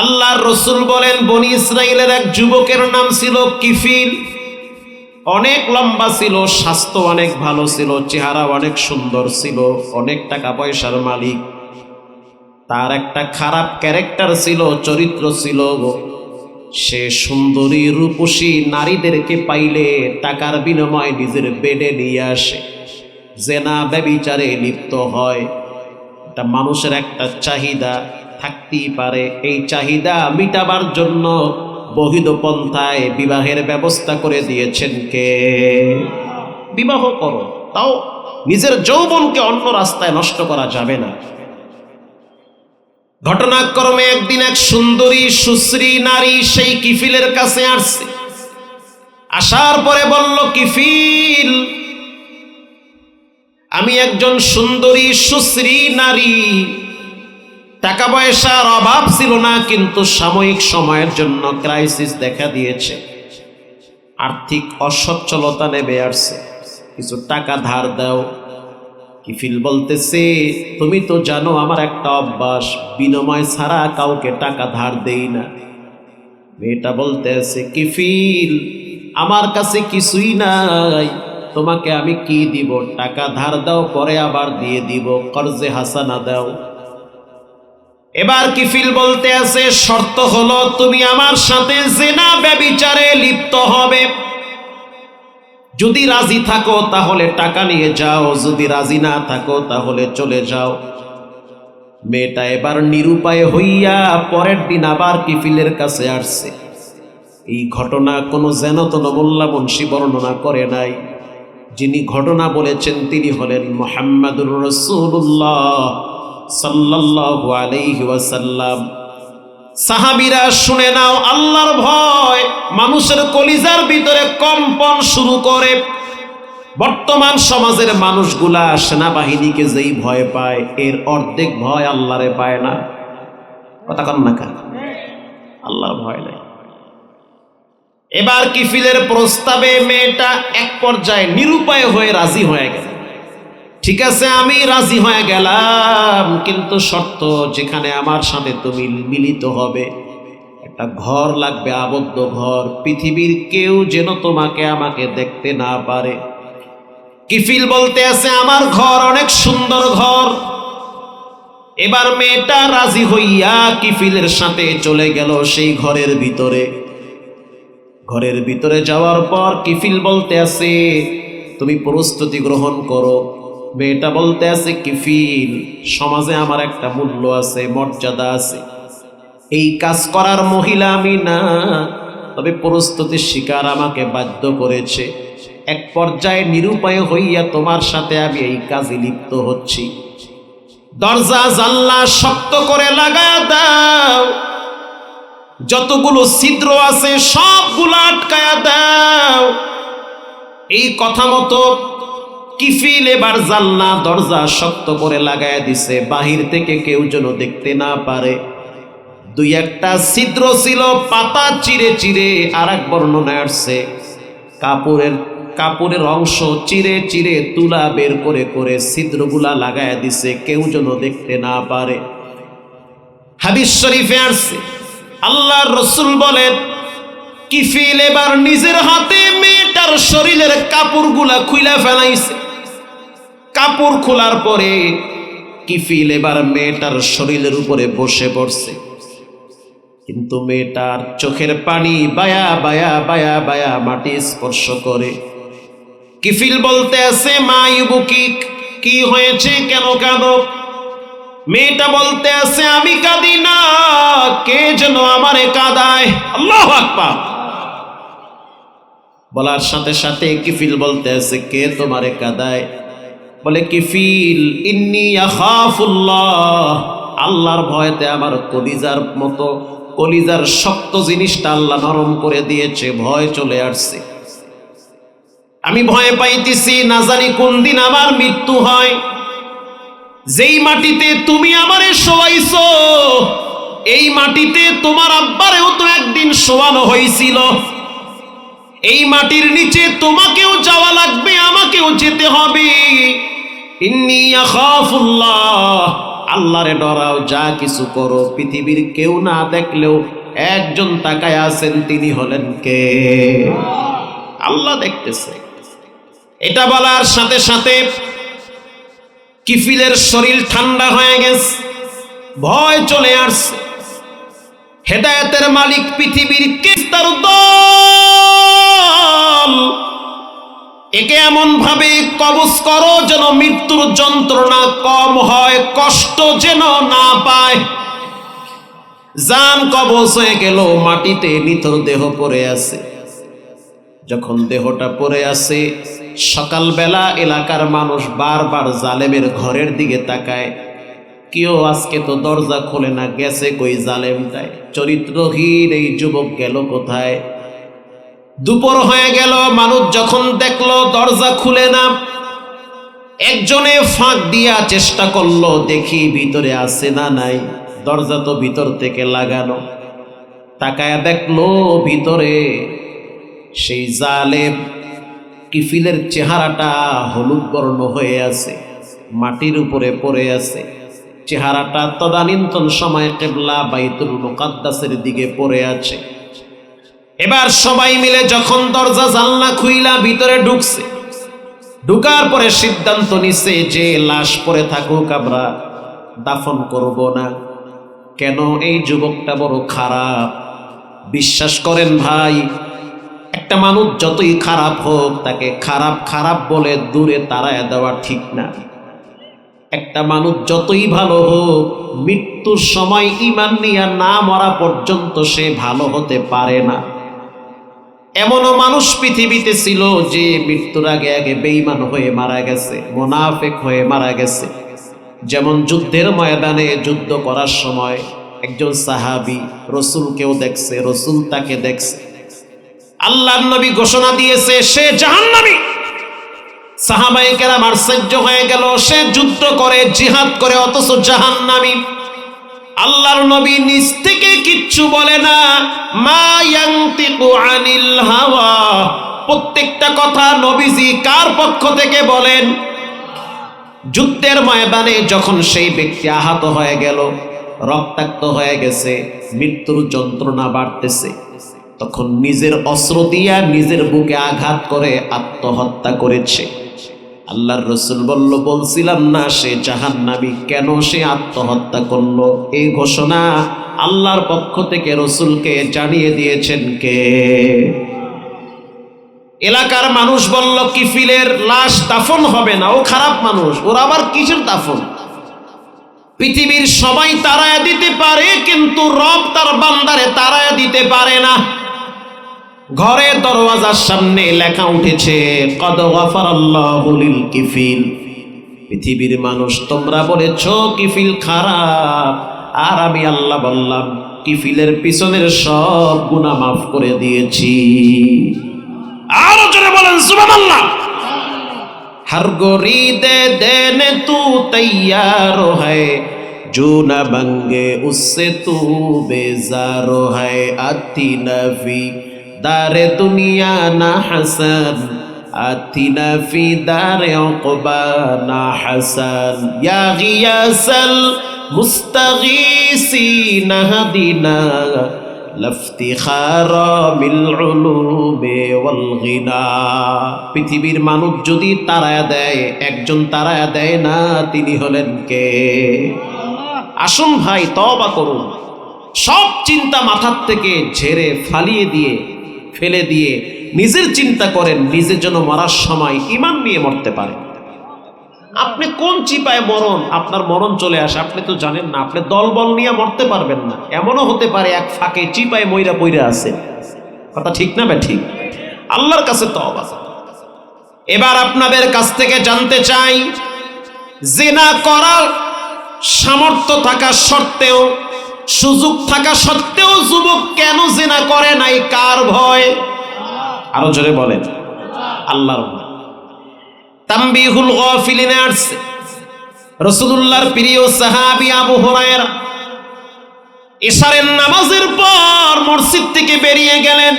আল্লাহর রসুল বলেন, বনি ইসরায়েলের এক যুবকের নাম ছিল কিফিল। অনেক লম্বা ছিল, স্বাস্থ্য অনেক ভালো ছিল, চেহারা অনেক সুন্দর ছিল, অনেক টাকা পয়সার মালিক। তার একটা খারাপ ক্যারেক্টার ছিল, চরিত্র ছিল, সে সুন্দরী, রূপসী নারীদেরকে পাইলে টাকার বিনিময়ে নিজের বেডে নিয়ে আসে। জেনা, ব্যবিচারে লিপ্ত হয়। এটা মানুষের একটা চাহিদা। থাকতেই পারে। এই চাহিদা মিটাবার জন্য বহিদ পন্থায় বিবাহের ব্যবস্থা করে দিয়েছেন কে? বিবাহ করো, তাও নিজের যৌবনকে অন্য রাস্তায় নষ্ট করা যাবে না। ঘটনাক্রমে একদিন এক সুন্দরী, সুশ্রী নারী সেই কিফিলের কাছে আসছে। আসার পরে বলল, কিফিল, আমি একজন সুন্দরী, সুশ্রী নারী। টাকা পয়সার অভাব ছিল না, কিন্তু সাময়িক সময়ের জন্য ক্রাইসিস দেখা দিয়েছে। আর্থিক অসচ্ছলতা নেমে আসছে। কিছু টাকা ধার দাও। কিফিল বলতেছে? তুমি তো জানো আমার একটা অভ্যাস, বিনিময় ছাড়া কাউকে টাকা ধার দেই না। মেয়েটা বলতে আছে কিফিল আমার কাছে কিছুই নাই। তোমাকে আমি কি দিব? টাকা ধার দাও, পরে আবার দিয়ে দিব। কর্জে হাসানা দাও। এবার কিফিল বলতে আছে? শর্ত হলো, তুমি আমার সাথে জেনা ব্যবিচারে লিপ্ত হবে। যদি রাজি থাকো, তাহলে টাকা নিয়ে যাও। যদি রাজি না থাকো, তাহলে চলে যাও। মেয়েটা এবার নিরুপায় হইয়া পরের দিন আবার কিফিলের কাছে আসছে। এই ঘটনা কোনো যেনতন মোল্লা বংশী বর্ণনা করে নাই। যিনি ঘটনা বলেছেন, তিনি হলেন মোহাম্মদুর রসুল্লাহ সাহাবিরা শুনে নাও, আল্লাহর ভয় মানুষের কলিজার ভিতরে কম্পন শুরু করে। বর্তমান সমাজের মানুষগুলা সেনাবাহিনীকে যেই ভয় পায়, এর অর্ধেক ভয় আল্লাহরে পায় না। কথা কন না কেন? আল্লাহর ভয় নাই। এবার কিফিলের প্রস্তাবে মেয়েটা এক পর্যায়ে নিরুপায় হয়ে রাজি হয়ে গেল। ঠিক আছে, আমি রাজি হয়ে গেলাম, কিন্তু শর্ত যেখানে আমার সাথে তুমি মিলিত হবে। একটা ঘর লাগবে, আবদ্ধ ঘর। পৃথিবীর কেউ যেন তোমাকে আমাকে দেখতে না পারে। কিফিল বলতে আছে, আমার ঘর অনেক সুন্দর ঘর। এবার মেয়েটা রাজি হইয়া কিফিলের সাথে চলে গেল সেই ঘরের ভিতরে। ঘরের ভিতরে যাওয়ার পর কিফিল বলতে আছে, তুমি প্রস্তুতি গ্রহণ করো। মেয়েটা বলতে আছে কিফিল সমাজে আমার একটা মূল্য আছে, মর্যাদা আছে। এই কাজ করার মহিলা আমি না, তবে প্রস্তুতির শিকার আমাকে বাধ্য করেছে। এক পর্যায়ে নিরুপায় হইয়া তোমার সাথে আমি এই কাজে লিপ্ত হচ্ছি। দরজা জাল্লা শক্ত করে লাগা দাও। যতগুলো ছিদ্র আছে, সবগুলো আটকায়া দাও। এই কথা মতো কিফিল এবার জানলা দরজা শক্ত করে লাগায় দিছে। বাহির থেকে কেউ যেন দেখতে না পারে। দুই একটা ছিদ্র ছিল, পাতা চিরে চিরে আর এক বর্ণনায় আসছে। কাপড়ের কাপড়ের অংশ চিরে চিরে তুলা বের করে করে ছিদ্রগুলা লাগায় দিছে, কেউ যেন দেখতে না পারে। হাদিস শরীফে আসছে, আল্লাহর রসুল বলেন, কিফিল এবার নিজের হাতে মেয়েটার শরীরের কাপড়গুলা খুইলা ফেলাইছে। কাপড় খোলার পরে কিফিল এবার মেয়েটার শরীরের উপরে বসে পড়ছে। কিন্তু মেয়েটার চোখের পানি বায়া বায়া বায়া বায়া মাটি স্পর্শ করে। কিফিল বলতে আছে, মা ইবুকি, কি হয়েছে? কেন কেন মেয়েটা বলতে আছে, আমি কাঁদি না, কে যেন আমারে কাঁদায়? আল্লাহ আকবার। বলার সাথে সাথে কিফিল বলতে আছে, কে তোমারে কাঁদায়? বলে, কিফিল ইন্নি আল্লাহর ভয়তে আমার কলিজার মতো, কলিজার শক্ত জিনিসটা আল্লাহ নরম করে দিয়েছে, ভয় চলে আসছে। আমি ভয় পাইতেছি, না জানি কোন দিন আমার মৃত্যু হয়। যেই মাটিতে তুমি আমারে শোয়াইছ, এই মাটিতে তোমার আব্বারেও তো একদিন শোয়ানো হয়েছিল এই মাটির নিচে তোমাকেও যাওয়া লাগবে, আমাকেও যেতে হবে। ইন্নি আখাফুল্লাহ, আল্লাহরে ডরাও, যা কিছু করো, পৃথিবীর কেউ না দেখলেও একজন তাকায় আছেন, তিনি হলেন কে? আল্লাহ দেখতেছে। এটা বলার সাথে সাথে কিফিলের শরীর ঠান্ডা হয়ে গেছে, ভয় চলে আসছে। হেদায়েতের মালিক পৃথিবীর কিস্তার দল একে এমন ভাবে কবজ করো যেন মৃত্যুর যন্ত্রণা কম হয়, কষ্ট যেন না পায়। জান কবজ হয়ে গেল, মাটিতে নিথর দেহ পড়ে আছে। যখন দেহটা পড়ে আছে, সকালবেলা এলাকার মানুষ বারবার জালেমের ঘরের দিকে তাকায়। কেউ আজকে তো দরজা খোলে না, গেছে কই জালেমটায়? চরিত্রহীন এই যুবক গেল কোথায়? দুপুর হয়ে গেল, মানুষ যখন দেখল দরজা খুলে না, একজনে ফাঁক দিয়া চেষ্টা করল, দেখি ভিতরে আছে না নাই। দরজা তো ভিতর থেকে লাগানো। তাকায়া দেখল ভিতরে সেই জালেম কিফিলের চেহারাটা হলুদ বর্ণ হয়ে আছে, মাটির উপরে পড়ে আছে। চেহারাটা তদানীন্তন সময় কেবলা বাইতুল মুকাদ্দাসের দিকে পড়ে আছে। এবার সবাই মিলে যখন দরজা জানলা খুইলা ভিতরে ঢুকছে, ঢুকার পরে সিদ্ধান্ত নিছে যে লাশ পরে থাকুক, আমরা দাফন করব না। কেন এই যুবকটা বড় খারাপ? বিশ্বাস করেন ভাই, একটা মানুষ যতই খারাপ হোক, তাকে খারাপ খারাপ বলে দূরে তাড়ায় দেওয়া ঠিক না। একটা মানুষ যতই ভালো হোক, মৃত্যুর সময় ইমান নিয়ে না মরা পর্যন্ত সে ভালো হতে পারে না। এমনও মানুষ পৃথিবীতে ছিল যে মৃত্যুর আগে আগে বেইমান হয়ে মারা গেছে, মোনাফেক হয়ে মারা গেছে। যেমন যুদ্ধের ময়দানে যুদ্ধ করার সময় একজন সাহাবি রসুলকেও দেখছে, রসুল তাকে দেখছে। আল্লাহ নবী ঘোষণা দিয়েছে, সে জাহান্নামী। সাহাবাই কেরাম আশ্চর্য হয়ে গেল, সে যুদ্ধ করে, জিহাদ করে, অথচ জাহান্নামী। আল্লাহর নবী নিজ থেকে কিচ্ছু বলে না। মা আনিল হাওয়া। প্রত্যেকটা কথা নবীজি কার পক্ষ থেকে বলেন? যুদ্ধের ময়দানে যখন সেই ব্যক্তি আহত হয়ে গেল, রক্তাক্ত হয়ে গেছে, মৃত্যুর যন্ত্রণা বাড়তেছে, তখন নিজের অস্ত্র দিয়া নিজের বুকে আঘাত করে আত্মহত্যা করেছে। আল্লাহর রসুল বলল, বলছিলাম না সে জাহান্নাবী কেন সে আত্মহত্যা করল? এই ঘোষণা আল্লাহর পক্ষ থেকে রসুলকে জানিয়ে দিয়েছেন কে? এলাকার মানুষ বলল, কিফিলের লাশ দাফন হবে না, ও খারাপ মানুষ, ওর আবার কিসের দাফন? পৃথিবীর সবাই তারায় দিতে পারে, কিন্তু রব তার বান্দারে তারায় দিতে পারে না। ঘরে দরওয়াজার সামনে লেখা উঠেছে কদ গফারাল্লাহু লিল কিফিল পৃথিবীর মানুষ তোমরা বলেছ কিফিল খারাপ আর আমি আল্লাহ বললাম কিফিলের পিছনের সব গুনাহ মাফ করে দিয়েছি আরো জোরে বলেন সুবহানাল্লাহ हर गोरी दे देने तू तैयार है जो न बंगे उससे तू बेजारो है आती नफी দারে দুনিয়া না হাসান আতিনা ফি দারে অকবা না হাসান। ইয়া গিয়াসাল মুস্তাগীসিনা হাদিনা পৃথিবীর মানুষ যদি তারায়া দেয়, একজন তারায়া দেয় না, তিনি হলেন কে? আসুন ভাই তবা করুন। সব চিন্তা মাথার থেকে ঝেড়ে ফালিয়ে দিয়ে ফেলে দিয়ে নিজের চিন্তা করেন নিজের জন্য মরার সময় ইমান নিয়ে মরতে পারে। আপনি কোন চিপায় মরণ? আপনার মরণ চলে আসে, আপনি তো জানেন না, আপনি দলবল নিয়ে মরতে পারবেন না। এমনও হতে পারে এক ফাঁকে চিপায় ময়রা পইরা আছে। কথা ঠিক না ঠিক আল্লাহর কাছে তো এবার আপনাদের কাছ থেকে জানতে চাই, জেনা করার সামর্থ্য থাকা সত্ত্বেও সুযোগ থাকা সত্ত্বেও যুবক কেন জেনা করে নাই? কার ভয়? আরও জোরে বলেন। আল্লাহর তাম্বিহুল গফিলিনে আসছে। রসুলুল্লাহর প্রিয় সাহাবি আবু হুরায়রা এশারের নামাজের পর মসজিদ থেকে বেরিয়ে গেলেন।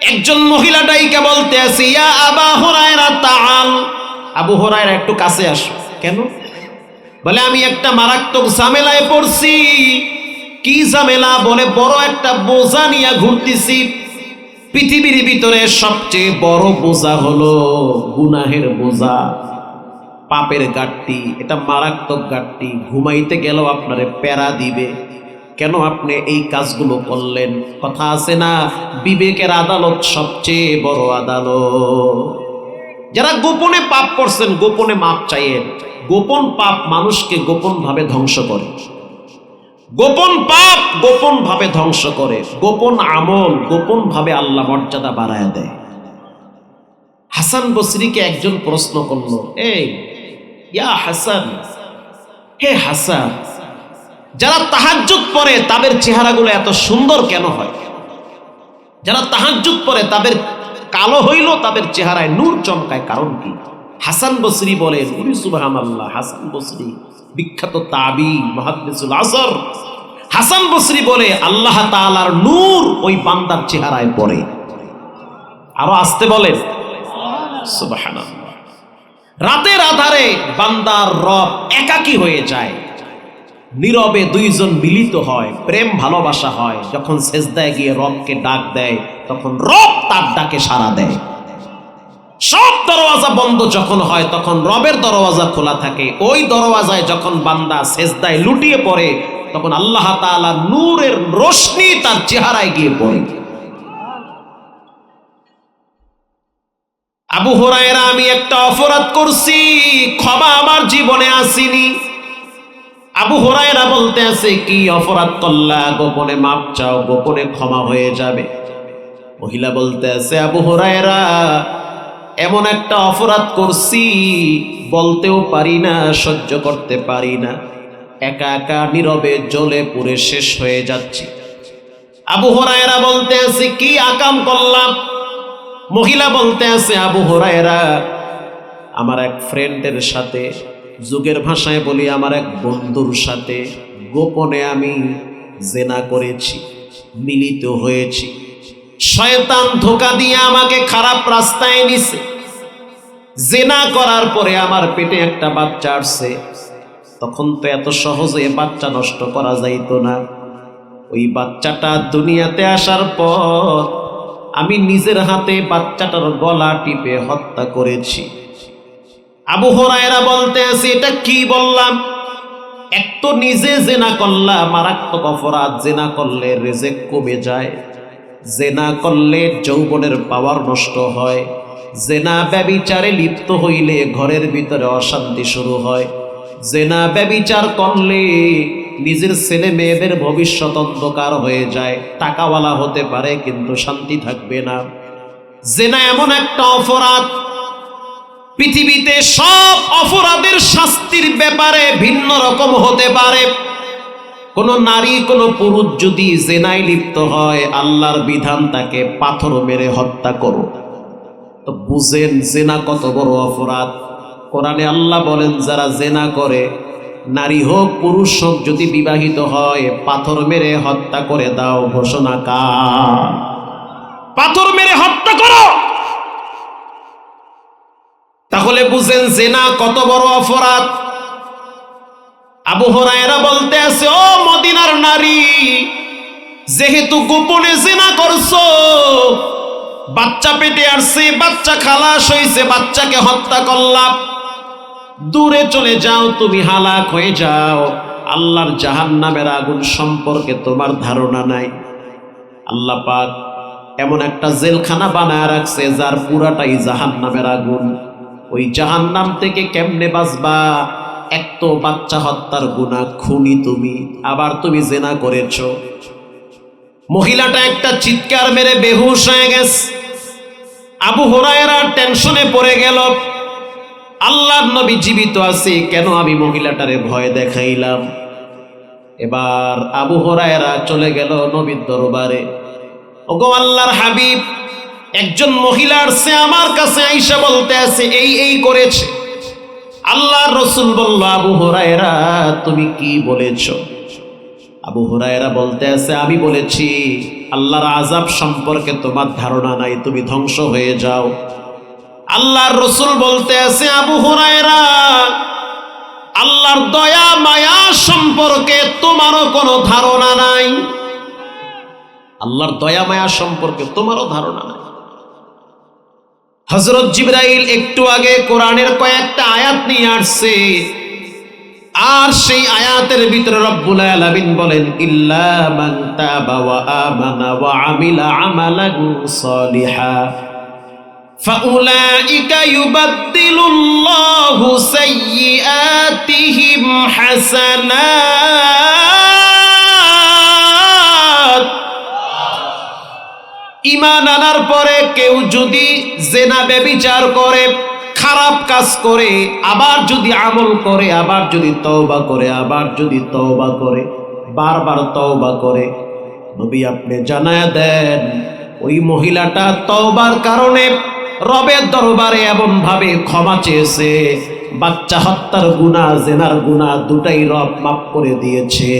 একজন মহিলা ডাইকে বলতে আছে, ইয়া আবা হুরায়রা, তাআল। আবু হুরায়রা একটু কাছে আসো। কেন? বলে, আমি একটা মারাত্মক ঝামেলায় পড়ছি। কি ঝামেলা? বলে বড় একটা বোঝা নিয়ে ঘুরতেছি। পৃথিবীর ভিতরে সবচেয়ে বড় বোঝা হলো গুনাহের বোঝা। পাপের গাঠটি এটা মারাত্মক গাঠটি ঘুমাইতে গেলেও আপনারে প্যারা দিবে। কেন আপনি এই কাজগুলো করলেন? কথা আছে না? বিবেকের আদালত সবচেয়ে বড় আদালত। যারা গোপনে পাপ করছেন, গোপনে মাপ চাইয়েন। গোপন পাপ মানুষকে গোপন ভাবে ধ্বংস করে। গোপন পাপ গোপন ভাবে ধ্বংস করে, গোপন আমল গোপন ভাবে আল্লাহ মর্যাদা বাড়ায় দেয়। হাসান বসরিকে একজন প্রশ্ন করল, এই, ইয়া হাসান, হে হাসান, যারা তাহাজ্জুদ পড়ে তাদের চেহারাগুলো এত সুন্দর কেন হয়? যারা তাহাজ্জুদ পড়ে তাদের কালো হইল, তাদের চেহারায় নূর চমকায় কারণ কি? হাসান বসরি বলেন উনি আল্লাহ হাসান বসরি বিখ্যাত তাবি, মহাদ্দেসুল আসর। হাসান বসরি বলে, আল্লাহ তাআলার নূর ওই বান্দার চেহারায় পড়ে। আরও আসতে বলেন? রাতের আধারে বান্দার রব একাকী হয়ে যায়। নীরবে দুইজন মিলিত হয়, প্রেম ভালোবাসা হয়। যখন সেজদায় গিয়ে রবকে ডাক দেয়, তখন রব তার ডাকে সাড়া দেয়। সব দরওয়াজা বন্ধ যখন হয়, তখন রবের দরওয়াজা খোলা থাকে। ওই দরওয়াজায় যখন বান্দা সেজদায় লুটিয়ে পড়ে, তখন আল্লাহ তাআলা নূরের রোশনি তার চেহারায় গিয়ে পড়ে। আবু হোরায়রা, আমি একটা অপরাধ করছি, ক্ষমা আমার জীবনে আসিনি। আবু হোরায়রা বলতে আছে, কি অপরাধ করলা? গোপনে মাপ চাও, গোপনে ক্ষমা হয়ে যাবে। মহিলা বলতে আছে, আবু হোরায়রা এমন একটা অপরাধ করছি, বলতেও পারি না, সহ্য করতে পারি না। একা একা নীরবে জ্বলে পুড়ে শেষ হয়ে যাচ্ছি। আবু হোরায়রা বলতে আছে, কি আকাম করলাম? মহিলা বলতে আছে, আবু হোরায়রা, আমার এক ফ্রেন্ডের সাথে, যুগের ভাষায় বলি আমার এক বন্ধুর সাথে, গোপনে আমি জেনা করেছি, মিলিত হয়েছি। শয়তান ধোকা দিয়ে আমাকে খারাপ রাস্তায় নিছে। জেনা করার পরে আমার পেটে একটা বাচ্চা আসছে। তখন তো এত সহজে বাচ্চা নষ্ট করা যাইতো না। ওই বাচ্চাটা দুনিয়াতে আসার পর আমি নিজের হাতে বাচ্চাটার গলা টিপে হত্যা করেছি। আবু হরায়রা বলতে আছে, এটা কি বললাম? এক তো নিজে জেনা করলাম মারাত্মক অপরাধ, জেনা করলে রেজেক কমে যায়। জেনা করলে যৌবনের পাওয়ার নষ্ট হয়। জেনা ব্যবিচারে লিপ্ত হইলে ঘরের ভিতরে অশান্তি শুরু হয়। জেনা ব্যবিচার করলে নিজের ছেলে মেয়েদের ভবিষ্যৎ অন্ধকার হয়ে যায়। টাকাওয়ালা হতে পারে, কিন্তু শান্তি থাকবে না। জেনা এমন একটা অপরাধ। পৃথিবীতে সব অপরাধের শাস্তির ব্যাপারে ভিন্ন রকম হতে পারে। কোন নারী, কোন পুরুষ যদি জেনায় লিপ্ত হয়, আল্লাহর বিধান তাকে পাথর মেরে হত্যা করো তো বুঝেন জেনা কত বড় অপরাধ। কোরআনে আল্লাহ বলেন, যারা জেনা করে, নারী হোক, পুরুষ হোক, যদি বিবাহিত হয়, পাথর মেরে হত্যা করে দাও, ঘোষণা পাথর মেরে হত্যা করো! তাহলে বুঝেন জেনা কত বড় অপরাধ। আবু হরায়রা বলতে আছে, ও মদিনার নারী, যেহেতু গোপনে জেনা করছ, বাচ্চা পেটে আসছে, বাচ্চা খালাস হয়েছে, বাচ্চাকে হত্যা করলাম। দূরে চলে যাও, তুমি হালাক হয়ে যাও। আল্লাহর জাহান নামের আগুন সম্পর্কে তোমার ধারণা নাই। আল্লাহ পাক এমন একটা জেলখানা বানায় রাখছে, যার পুরাটাই জাহান নামের আগুন। ওই জাহান নাম থেকে কেমনে বাঁচবা? এক তো বাচ্চা হত্যার গুণা খুনি তুমি। আবার তুমি জেনা করেছ। মহিলাটা একটা চিৎকার মেরে বেহুশ হয়ে গেছে। আবু হোরায়রা টেনশনে পড়ে গেল। আল্লাহর নবী জীবিত আছে, কেন আমি মহিলাটারে ভয় দেখাইলাম? এবার আবু হরায়রা চলে গেল নবীর দরবারে। ওগো আল্লাহর হাবিব, একজন মহিলার সে আমার কাছে আইসা বলতে আছে, এই এই করেছে। আল্লাহর রসুল বলল, আবু হরায়রা, তুমি কি বলেছ? আবু হরায়রা বলতে আছে, আমি বলেছি, আল্লাহর আজাব সম্পর্কে তোমার ধারণা নাই, তুমি ধ্বংস হয়ে যাও। আল্লাহর রসুল বলতে আছে, আবু হুরায়রা, আল্লাহর দয়া, মায়া সম্পর্কে তোমারও কোনো ধারণা নাই। আল্লাহর দয়া, মায়া সম্পর্কে তোমারও ধারণা নাই। হজরত জিব্রাইল একটু আগে কোরআনের কয়েকটা আয়াত নিয়ে আসছে আর সেই আয়াতের ভিতরে রব্বুল আলামিন বলেন ইল্লা মান তাবা ওয়া আমানা ওয়া আমিলা আমালান সালিহা فأولئك يبدل الله سيئاتهم حسنات ইমান আনার পরে কেউ যদি জেনা বেবিচার করে, খারাপ কাজ করে, আবার যদি আমল করে, আবার যদি তওবা করে, আবার যদি তওবা করে, বারবার তওবা করে, নবী আপনি জানায় দেন, ওই মহিলাটা তওবার কারণে রবের দরবারে এমন ভাবে ক্ষমা চেয়েছে, বাচ্চা হত্যার গুনাহ, জেনার গুনাহ দুটাই রব মাফ করে দিয়েছে।